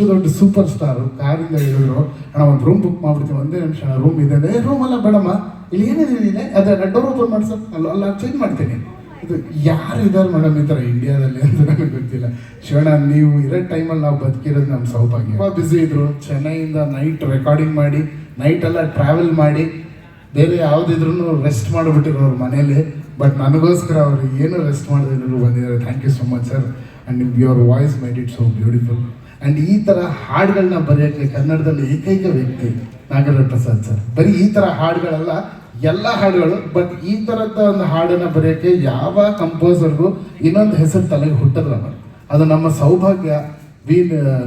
ಇಷ್ಟು ದೊಡ್ಡ super star ಕಾರಿಂದ ಹೇಳಿದ್ರು? ಅಣ್ಣ, ಒಂದು ರೂಮ್ ಬುಕ್ ಮಾಡ್ಬಿಡ್ತೀವಿ ಒಂದೇ ನಿಮಿಷ ರೂಮ್ ಇದೆ. ರೂಮ್ ಅಲ್ಲ, ಬೇಡಮ್ಮ. ಇಲ್ಲಿ ಏನಿದೆ ಅದೇ ಡೋರ್ ಓಪನ್ ಮಾಡಿ ಸರ್ ಅಲ್ಲ ಅಲ್ಲ ಚೇಂಜ್ ಮಾಡ್ತೀನಿ. ಇದು ಯಾರು ಇದ್ದಾರೆ ಮೇಡಮ್ ಈ ಥರ ಇಂಡಿಯಾದಲ್ಲಿ ಅಂತ ನನಗೆ ಗೊತ್ತಿಲ್ಲ. ಶಿವಣ್ಣ, ನೀವು ಇರೋ ಟೈಮಲ್ಲಿ ನಾವು ಬದುಕಿರೋದು ನಮ್ಮ ಸೌಭಾಗ್ಯ. ತುಂಬ ಬ್ಯುಸಿ ಇದ್ರು. ಚೆನ್ನೈಯಿಂದ ನೈಟ್ ರೆಕಾರ್ಡಿಂಗ್ ಮಾಡಿ ನೈಟೆಲ್ಲ ಎಲ್ಲ ಟ್ರಾವೆಲ್ ಮಾಡಿ, ಬೇರೆ ಯಾವುದಿದ್ರು ರೆಸ್ಟ್ ಮಾಡಿಬಿಟ್ಟಿರೋ ಅವ್ರ ಮನೇಲಿ. ಬಟ್ ನನಗೋಸ್ಕರ ಅವರು ಏನು ರೆಸ್ಟ್ ಮಾಡಿದ್ರು ಬಂದಿದ್ದಾರೆ. Thank you so much sir and your voice made it so beautiful and ಈ ಥರ ಹಾಡುಗಳನ್ನ ಬರೆಯೋಕ್ಕೆ ಕನ್ನಡದಲ್ಲಿ ಏಕೈಕ ವ್ಯಕ್ತಿ ನಾಗೇಂದ್ರ ಪ್ರಸಾದ್ ಸರ್. ಬರೀ ಈ ಥರ ಹಾಡುಗಳಲ್ಲ, ಎಲ್ಲ ಹಾಡುಗಳು ಬಟ್ ಈ ಥರದ ಒಂದು ಹಾಡನ್ನು ಬರೆಯೋಕ್ಕೆ ಯಾವ ಕಂಪೋಸರ್ಗೂ ಇನ್ನೊಂದು ಹೆಸರು ತಲೆಗೆ ಹುಟ್ಟದ್ರಲ್ಲ ಅದು ನಮ್ಮ ಸೌಭಾಗ್ಯ ವಿ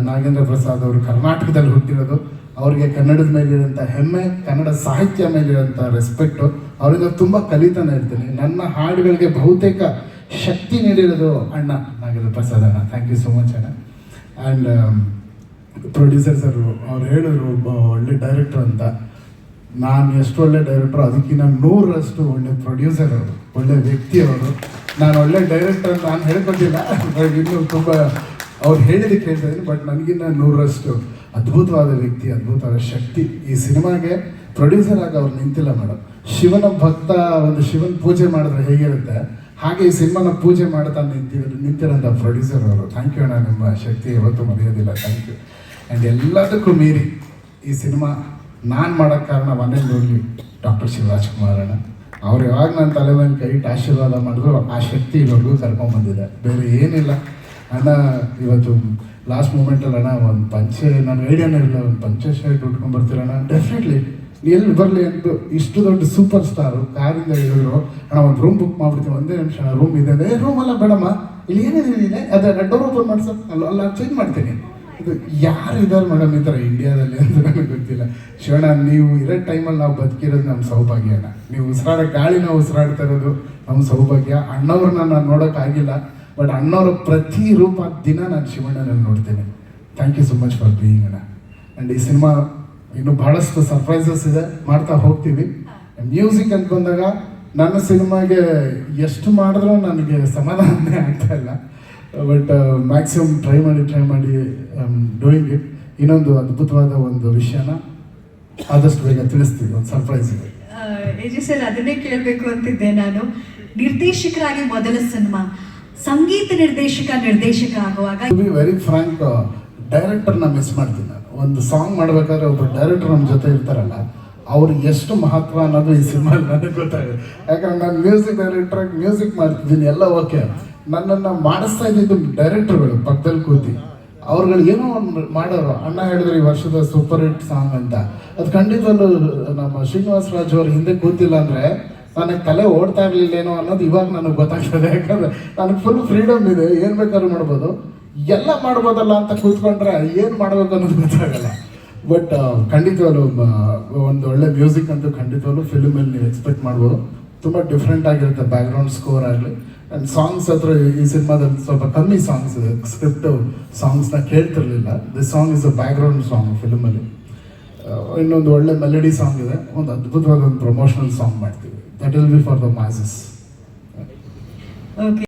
ನಾಗೇಂದ್ರ ಪ್ರಸಾದ್ ಅವರು ಕರ್ನಾಟಕದಲ್ಲಿ ಹುಟ್ಟಿರೋದು. ಅವ್ರಿಗೆ ಕನ್ನಡದ ಮೇಲಿರೋಂಥ ಹೆಮ್ಮೆ, ಕನ್ನಡ ಸಾಹಿತ್ಯ ಮೇಲಿರೋಂಥ ರೆಸ್ಪೆಕ್ಟು ಅವರಿಂದ ತುಂಬ ಕಲಿತಾನೆ ಇರ್ತೀನಿ. ನನ್ನ ಹಾಡುಗಳಿಗೆ ಬಹುತೇಕ ಶಕ್ತಿ ನೀಡಿರೋದು ಅಣ್ಣ ನಾಗೇಂದ್ರ ಪ್ರಸಾದ್ ಅಣ್ಣ. ಥ್ಯಾಂಕ್ ಯು ಸೋ ಮಚ್ ಅಣ್ಣ. ಆ್ಯಂಡ್ ಪ್ರೊಡ್ಯೂಸರ್ ಸರ್ ಅವ್ರು ಹೇಳಿದ್ರು, ಒಬ್ಬ ಒಳ್ಳೆ ಡೈರೆಕ್ಟ್ರ್ ಅಂತ. ನಾನು ಎಷ್ಟು ಒಳ್ಳೆ ಡೈರೆಕ್ಟರ್ ಅದಕ್ಕಿಂತ ನೂರರಷ್ಟು ಒಳ್ಳೆ ಪ್ರೊಡ್ಯೂಸರ್ ಅವರು, ಒಳ್ಳೆ ವ್ಯಕ್ತಿ ಅವರು. ನಾನು ಒಳ್ಳೆ ಡೈರೆಕ್ಟರ್ ನಾನು ಹೇಳ್ಕೊಟ್ಟಿಲ್ಲ, ಬಟ್ ಇನ್ನೂ ತುಂಬ ಅವ್ರು ಹೇಳಿದ್ದಕ್ಕೆ ಹೇಳ್ತಾ ಇದ್ದೀನಿ, ಬಟ್ ನನಗಿನ್ನ ನೂರರಷ್ಟು ಅದ್ಭುತವಾದ ವ್ಯಕ್ತಿ, ಅದ್ಭುತವಾದ ಶಕ್ತಿ ಈ ಸಿನಿಮಾಗೆ ಪ್ರೊಡ್ಯೂಸರ್ ಆಗಿ ಅವ್ರು ನಿಂತಿಲ್ಲ ಮೇಡಮ್. ಶಿವನ ಭಕ್ತ, ಒಂದು ಶಿವನ ಪೂಜೆ ಮಾಡಿದ್ರೆ ಹೇಗಿರುತ್ತೆ? ಹಾಗೆ ಈ ಸಿನಿಮಾನ ಪೂಜೆ ಮಾಡ್ತಾ ನಿಂತಿರೋ ನಿಂತಿರೋಂಥ ಪ್ರೊಡ್ಯೂಸರ್ ಅವರು. ಥ್ಯಾಂಕ್ ಯು ಅಣ್ಣ, ನಿಮ್ಮ ಶಕ್ತಿ ಯಾವತ್ತೂ ಮರೆಯೋದಿಲ್ಲ. ಥ್ಯಾಂಕ್ ಯು ಆ್ಯಂಡ್ ಎಲ್ಲದಕ್ಕೂ ಮೀರಿ ಈ ಸಿನಿಮಾ ನಾನು ಮಾಡೋಕ್ಕೆ ಕಾರಣ ಒಂದೇ ನೋಡಲಿ ಡಾಕ್ಟರ್ ಶಿವರಾಜ್ ಕುಮಾರ್ ಅಣ್ಣ. ಅವ್ರು ಯಾವಾಗ ನನ್ನ ತಲೆ ಮೇಲೆ ಕೈ ಆಶೀರ್ವಾದ ಮಾಡಿದ್ರು, ಆ ಶಕ್ತಿ ಇವ್ರಿಗೂ ಕರ್ಕೊಂಡ್ಬಂದಿದೆ ಬೇರೆ ಏನಿಲ್ಲ. ಅಣ್ಣ, ಇವತ್ತು ಲಾಸ್ಟ್ ಮೂಮೆಂಟಲ್ಲಿ ಅಣ್ಣ ಒಂದು ಪಂಚೆ ನಾನು ಐಡಿಯಾನೇ ಇರಲಿಲ್ಲ ಒಂದು ಪಂಚೆ ಶರ್ಟ್ ಉಟ್ಕೊಂಡು ಬರ್ತೀರಣ್ಣ ಡೆಫಿನೆಟ್ಲಿ ಎಲ್ಲಿ ಬರಲಿ ಅಂತ ಇಷ್ಟು ದೊಡ್ಡ ಸೂಪರ್ ಸ್ಟಾರು ಕಾರಿಂದ ಹೇಳಿದ್ರು? ಅಣ್ಣ, ಒಂದು ರೂಮ್ ಬುಕ್ ಮಾಡ್ಬಿಡ್ತೀವಿ ಒಂದೇ ನಿಮಿಷ ರೂಮ್ ಇದೆ. ಏ ರೂಮ್ ಅಲ್ಲ, ಬೇಡಮ್ಮ. ಇಲ್ಲಿ ಏನಿದೆ ಅದೇ ಡೋರ್ ಓಪನ್ ಮಾಡಿ ಸರ್. ಅಲ್ಲ ಅಲ್ಲ ಚೇಂಜ್ ಮಾಡ್ತೀನಿ. ಇದು ಯಾರು ಇದ್ದಾರೆ ಮೇಡಮ್ ಈ ಥರ ಇಂಡಿಯಾದಲ್ಲಿ ಅಂತ ನನಗೆ ಗೊತ್ತಿಲ್ಲ. ಶಿವಣ್ಣ, ನೀವು ಇರೋ ಟೈಮಲ್ಲಿ ನಾವು ಬದುಕಿರೋದು ನಮ್ಮ ಸೌಭಾಗ್ಯ ಅಣ್ಣ. ನೀವು ಉಸಿರಾಡೋ ಗಾಳಿ ನಾವು ಉಸಿರಾಡ್ತಾ ಇರೋದು ನಮ್ಮ ಸೌಭಾಗ್ಯ. ಅಣ್ಣವ್ರನ್ನ ನಾನು ನೋಡೋಕ್ಕಾಗಿಲ್ಲ ಬಟ್ ಅಣ್ಣವ್ರ ಪ್ರತಿ ರೂಪ ದಿನ ನಾನು ಶಿವಣ್ಣನ ನೋಡ್ತೇನೆ. Thank you so much for being ಅಣ್ಣ. ಆ್ಯಂಡ್ ಈ ಸಿನಿಮಾ ಇನ್ನು ಬಹಳಷ್ಟು ಸರ್ಪ್ರೈಸಸ್ ಇದೆ ಮಾಡ್ತಾ ಹೋಗ್ತೀವಿ. ಮ್ಯೂಸಿಕ್ ಅಂತ ಬಂದಾಗ ನನ್ನ ಸಿನಿಮಾಗೆ ಎಷ್ಟು ಮಾಡಿದ್ರೂ ನನಗೆ ಸಮಾಧಾನನೇ ಆಗ್ತಾ ಇಲ್ಲ. ಬಟ್ ಮ್ಯಾಕ್ಸಿಮಮ್ ಟ್ರೈ ಮಾಡಿ ಟ್ರೈ ಮಾಡಿ ಡೂಯಿಂಗ್ ಇಟ್ ಇನ್ನೊಂದು ಅದ್ಭುತವಾದ ಒಂದು ವಿಷಯನ ಆದಷ್ಟು ಬೇಗ ತಿಳಿಸ್ತೀವಿ ಒಂದು ಸರ್ಪ್ರೈಸ್ ಇದೆ. ಸರ್ ಅದನ್ನೇ ಕೇಳಬೇಕು ಅಂತಿದ್ದೆ ನಾನು. ನಿರ್ದೇಶಕರಾಗಿ ಮೊದಲ ಸಿನಿಮಾ. ಸಂಗೀತ ನಿರ್ದೇಶಕ ನಿರ್ದೇಶಕ ಆಗುವಾಗ ವೆರಿ ಫ್ರಾಂಕ್ ಡೈರೆಕ್ಟರ್ನ ಮಿಸ್ ಮಾಡ್ತೀನಿ ನಾನು. ಒಂದು ಸಾಂಗ್ ಮಾಡ್ಬೇಕಾದ್ರೆ ಒಬ್ಬ ಡೈರೆಕ್ಟರ್ ನಮ್ಮ ಜೊತೆ ಇರ್ತಾರಲ್ಲ ಅವ್ರಿಗೆ ಎಷ್ಟು ಮಹತ್ವ ಅನ್ನೋದು ಈ ಸಿನಿಮಾ ನನಗೆ ಗೊತ್ತಾಗಿದೆ ಯಾಕಂದ್ರೆ ನಾನು ಮ್ಯೂಸಿಕ್ ಡೈರೆಕ್ಟ್ರಾಗಿ ಮ್ಯೂಸಿಕ್ ಮಾಡ್ತಿದ್ದೀನಿ, ಎಲ್ಲ ಓಕೆ ನನ್ನನ್ನು ಮಾಡಿಸ್ತಾ ಇದ್ದಿದ್ದು ಡೈರೆಕ್ಟರ್ಗಳು ಪಕ್ಕದಲ್ಲಿ ಕೂತಿ. ಅವ್ರುಗಳು ಏನೋ ಒಂದು ಮಾಡೋರು, ಅಣ್ಣ ಹೇಳಿದ್ರು ಈ ವರ್ಷದ ಸೂಪರ್ ಹಿಟ್ ಸಾಂಗ್ ಅಂತ. ಅದು ಖಂಡಿತವಲ್ಲೂ ನಮ್ಮ ಶ್ರೀನಿವಾಸ ರಾಜ್ ಅವ್ರ ಹಿಂದೆ ಕೂತಿಲ್ಲ ಅಂದರೆ ನನಗೆ ತಲೆ ಓಡ್ತಾ ಇರಲಿಲ್ಲೇನೋ ಅನ್ನೋದು ಇವಾಗ ನನಗೆ ಗೊತ್ತಾಗ್ತದೆ. ಯಾಕಂದ್ರೆ ನನಗೆ ಫುಲ್ ಫ್ರೀಡಮ್ ಇದೆ, ಏನು ಬೇಕಾದ್ರೂ ಮಾಡ್ಬೋದು. ಎಲ್ಲ ಮಾಡ್ಬೋದಲ್ಲ ಅಂತ ಕೂತ್ಕೊಂಡ್ರೆ ಏನು ಮಾಡ್ಬೇಕು ಅನ್ನೋದು ಗೊತ್ತಾಗಲ್ಲ. ಬಟ್ ಖಂಡಿತವಾಗ್ಲೂ ಒಂದು ಒಳ್ಳೆ ಮ್ಯೂಸಿಕ್ ಅಂತೂ ಖಂಡಿತವಾಗ್ಲೂ ಫಿಲ್ಮಲ್ಲಿ ನೀವು ಎಕ್ಸ್ಪೆಕ್ಟ್ ಮಾಡ್ಬೋದು. ತುಂಬ ಡಿಫ್ರೆಂಟ್ ಆಗಿರುತ್ತೆ ಬ್ಯಾಕ್ಗ್ರೌಂಡ್ ಸ್ಕೋರ್ ಆಗಲಿ. ಆ್ಯಂಡ್ ಸಾಂಗ್ಸ್ ಹತ್ರ ಈ ಸಿನಿಮಾದಲ್ಲಿ ಸ್ವಲ್ಪ ಕಮ್ಮಿ ಸಾಂಗ್ಸ್ ಇದೆ. ಸ್ಕ್ರಿಪ್ಟ್ ಸಾಂಗ್ಸ್ನ ಕೇಳ್ತಿರ್ಲಿಲ್ಲ. The song is a background song ಫಿಲ್ಮಲ್ಲಿ ಇನ್ನೊಂದು ಒಳ್ಳೆ ಮೆಲಡಿ ಸಾಂಗ್ ಇದೆ. ಒಂದು ಅದ್ಭುತವಾದ ಒಂದು ಪ್ರಮೋಷನಲ್ ಸಾಂಗ್ ಮಾಡ್ತೀವಿ. That will be for the okay